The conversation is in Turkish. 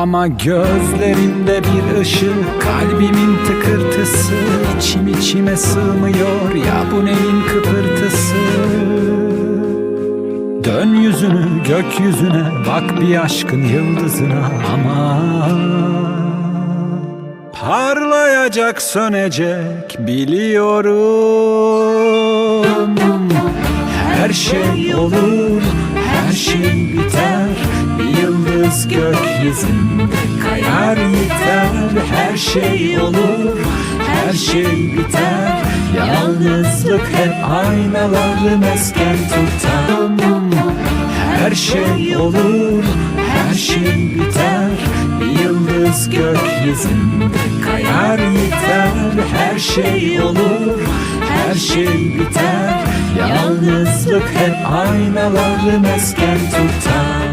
Ama gözlerimde bir ışık Kalbimin tıkırtısı içim içime sığmıyor Ya bu neyin kıpırtısı? Dön yüzünü gökyüzüne Bak bir aşkın yıldızına ama Parlayacak sönecek biliyorum. Her şey olur, her şey biter yıldız gökyüzünde kayar yeter Her şey olur, her şey biter. Yalnızlık hep aynaları mesken tutar. Her şey olur, her şey biter. Bir yıldız gökyüzünde kayar yeter Her şey olur, her şey biter. Yalnızlık hep aynaları mesken tutar